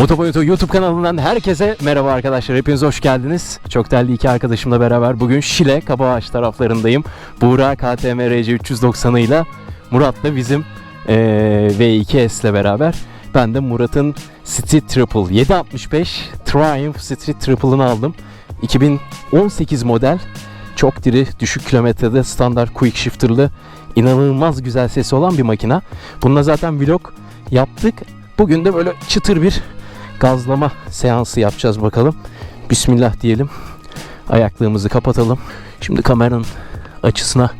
Motoboyuto YouTube kanalından herkese merhaba arkadaşlar. Hepiniz hoş geldiniz. Çok değerli iki arkadaşımla beraber bugün Şile Kabaağaç taraflarındayım. Buğra KTM RC 390'ı ile Murat'la bizim eee, V2S ile beraber. Ben de Murat'ın Street Triple 765 Triumph Street Triple'ını aldım. 2018 model. Çok diri, düşük kilometrede standart quick shifter'lı inanılmaz güzel sesi olan bir makina. Bununla zaten vlog yaptık. Bugün de böyle çıtır bir gazlama seansı yapacağız bakalım. Bismillah diyelim. Ayaklığımızı kapatalım. Şimdi kameranın açısına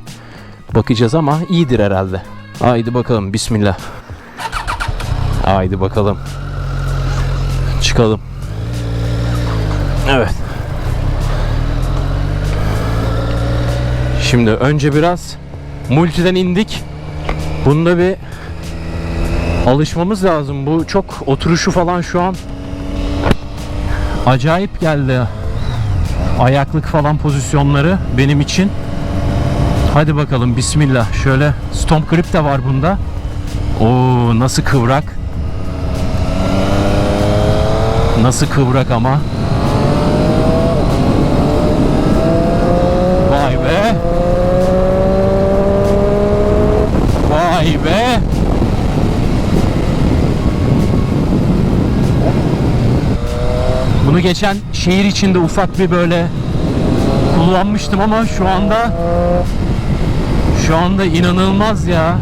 bakacağız ama iyidir herhalde. Haydi bakalım bismillah. Haydi bakalım. Çıkalım. Evet. Şimdi önce biraz multiden indik. Bunda bir alışmamız lazım. Bu çok oturuşu falan şu an acayip geldi. Ayaklık falan pozisyonları benim için. Hadi bakalım bismillah. Şöyle stomp grip de var bunda. Oo nasıl kıvrak. Nasıl kıvrak ama. Vay be. Vay be. Bunu geçen şehir içinde ufak bir böyle kullanmıştım ama şu anda şu anda inanılmaz ya.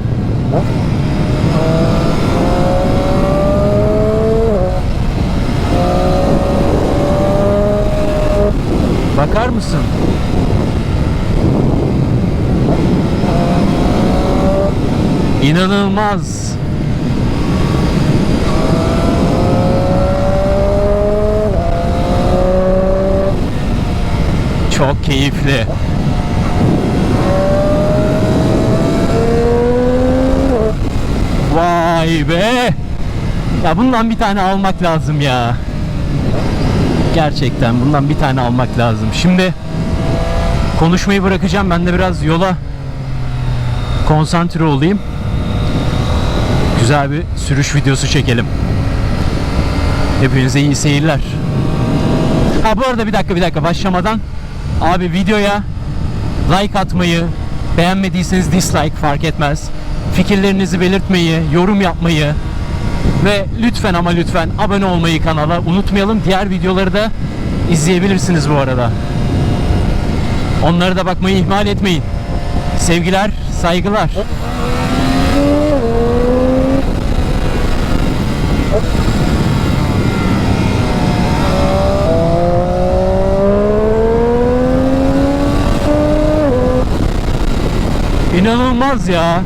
Bakar mısın? İnanılmaz. Çok keyifli. Vay be. Ya bundan bir tane almak lazım ya. Gerçekten bundan bir tane almak lazım. Şimdi konuşmayı bırakacağım. Ben de biraz yola konsantre olayım. Güzel bir sürüş videosu çekelim. Hepinize iyi seyirler. Ha bu arada bir dakika bir dakika başlamadan abi videoya like atmayı, beğenmediyseniz dislike fark etmez. Fikirlerinizi belirtmeyi, yorum yapmayı ve lütfen ama lütfen abone olmayı kanala unutmayalım. Diğer videoları da izleyebilirsiniz bu arada. Onlara da bakmayı ihmal etmeyin. Sevgiler, saygılar. İnanılmaz ya.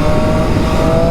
uh, uh.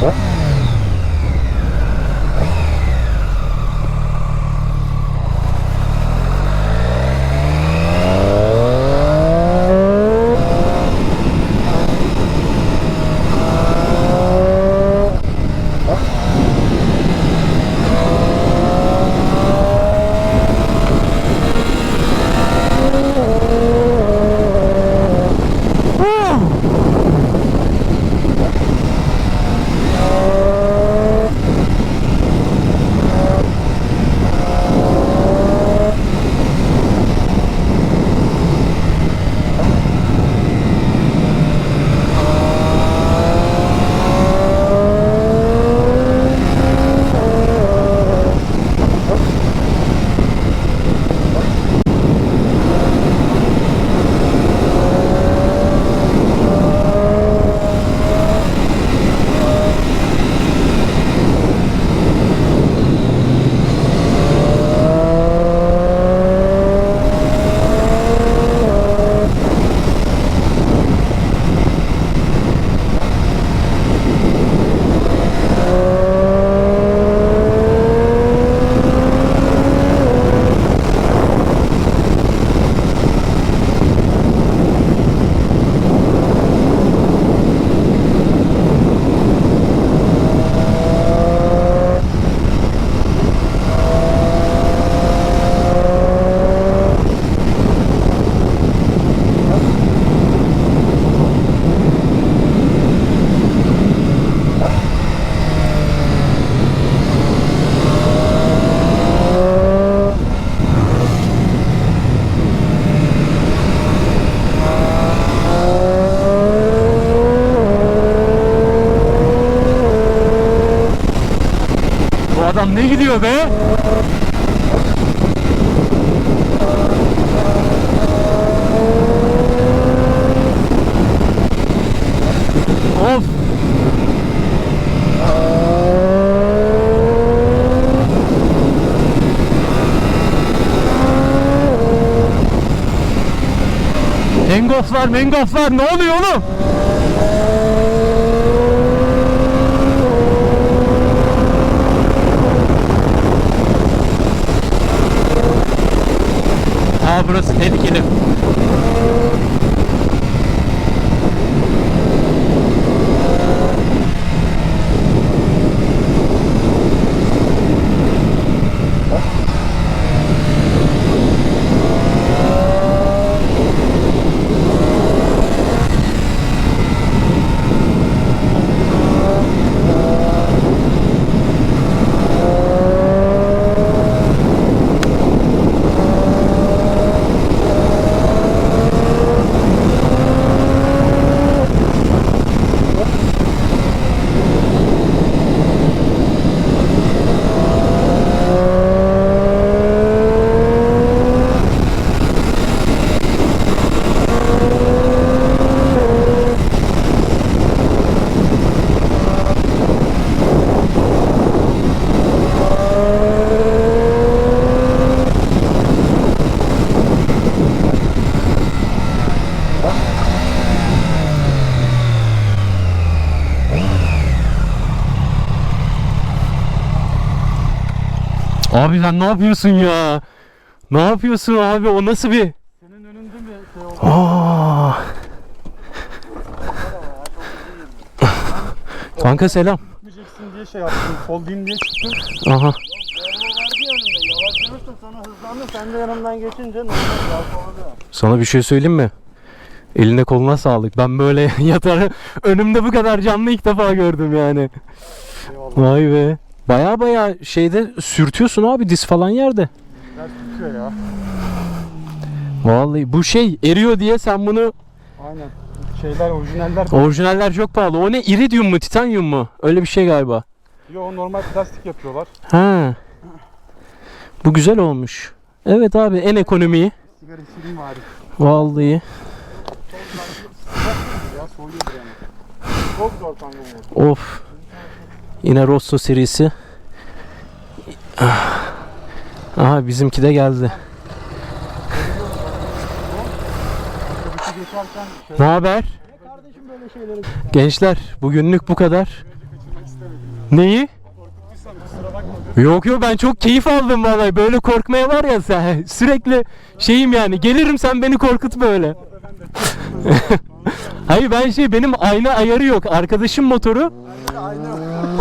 Bu Mengoflar, mengoflar ne oluyor oğlum? Aa burası tehlikeli. Abi sen ne yapıyorsun ya? Ne yapıyorsun abi? O nasıl bir... Senin önünde mi şey oldu? Aa. Kanka selam. Gitmeyeceksin diye şey yaptım. Sol diyeyim diye çıktım. Aha. Sen de yanımdan geçince. Sana bir şey söyleyeyim mi? Eline koluna sağlık. Ben böyle yatar önümde bu kadar canlı ilk defa gördüm yani. Eyvallah. Vay be. Baya baya şeyde sürtüyorsun abi diz falan yerde. Tutuyor ya. Vallahi bu şey eriyor diye sen bunu Aynen. Şeyler orijinaller. orijinaller çok pahalı. O ne iridium mu titanyum mu? Öyle bir şey galiba. Yo normal plastik yapıyorlar. Ha. Bu güzel olmuş. Evet abi en ekonomiyi. Sigara içeyim bari. Vallahi. Ya soğuyor yani. Çok zor kanka bu. Of. Yine Rosso serisi. Ah. Aha bizimki de geldi. Ne haber? Gençler bugünlük bu kadar. Neyi? Yok yok ben çok keyif aldım vallahi. Böyle korkmaya var ya sen sürekli şeyim yani. Gelirim sen beni korkut böyle. Hayır ben şey benim ayna ayarı yok. Arkadaşım motoru.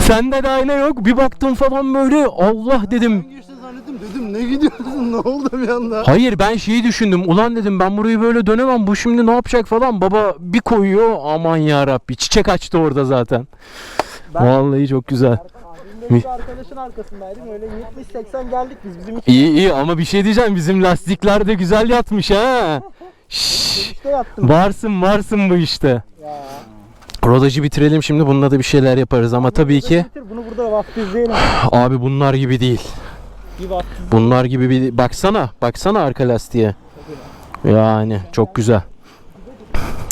Sende de ayna yok. Bir baktım falan böyle Allah dedim. Zannettim dedim ne gidiyorsun ne oldu bir anda? Hayır ben şeyi düşündüm. Ulan dedim ben burayı böyle dönemem. Bu şimdi ne yapacak falan. Baba bir koyuyor. Aman ya Rabbi. Çiçek açtı orada zaten. Vallahi çok güzel. Bir arkadaşın arkasındaydım öyle 70-80 geldik biz bizim için İyi iyi ama bir şey diyeceğim. Bizim lastikler de güzel yatmış ha. Şşş. işte yattım Varsın varsın bu işte. ya. Rodajı bitirelim şimdi bununla da bir şeyler yaparız ama tabii ki Bunu burada vaftizleyelim. abi bunlar gibi değil. Bir vaftiz. Bunlar gibi bir baksana baksana arka lastiğe. Yani çok güzel.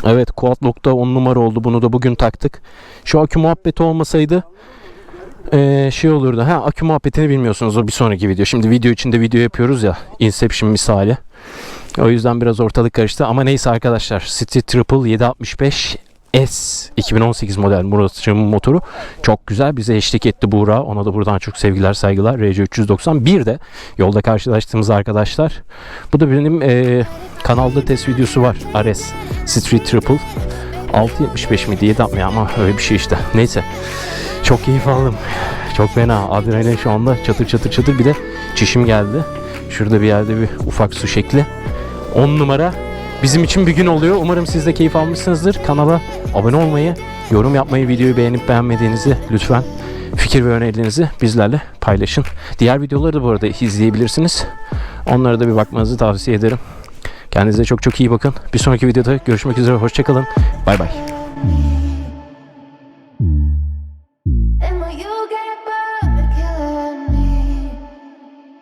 Evet Quad Lock'ta 10 numara oldu bunu da bugün taktık. Şu akü muhabbeti olmasaydı eee, şey olurdu. Ha akü muhabbetini bilmiyorsunuz o bir sonraki video. Şimdi video içinde video yapıyoruz ya Inception misali. O yüzden biraz ortalık karıştı ama neyse arkadaşlar Street Triple 765 S 2018 model Murat'ın motoru. Çok güzel bize eşlik etti Buğra. Ona da buradan çok sevgiler saygılar. RC 390 bir de yolda karşılaştığımız arkadaşlar. Bu da benim eee, kanalda test videosu var. Ares Street Triple. 675 miydi 760 ama öyle bir şey işte. Neyse. Çok keyif aldım. Çok fena. Adrenalin şu anda çatır çatır çatır. Bir de çişim geldi. Şurada bir yerde bir ufak su şekli. 10 numara bizim için bir gün oluyor. Umarım siz de keyif almışsınızdır. Kanala abone olmayı, yorum yapmayı, videoyu beğenip beğenmediğinizi lütfen fikir ve önerilerinizi bizlerle paylaşın. Diğer videoları da bu arada izleyebilirsiniz. Onlara da bir bakmanızı tavsiye ederim. Kendinize çok çok iyi bakın. Bir sonraki videoda görüşmek üzere. Hoşçakalın. Bay bay.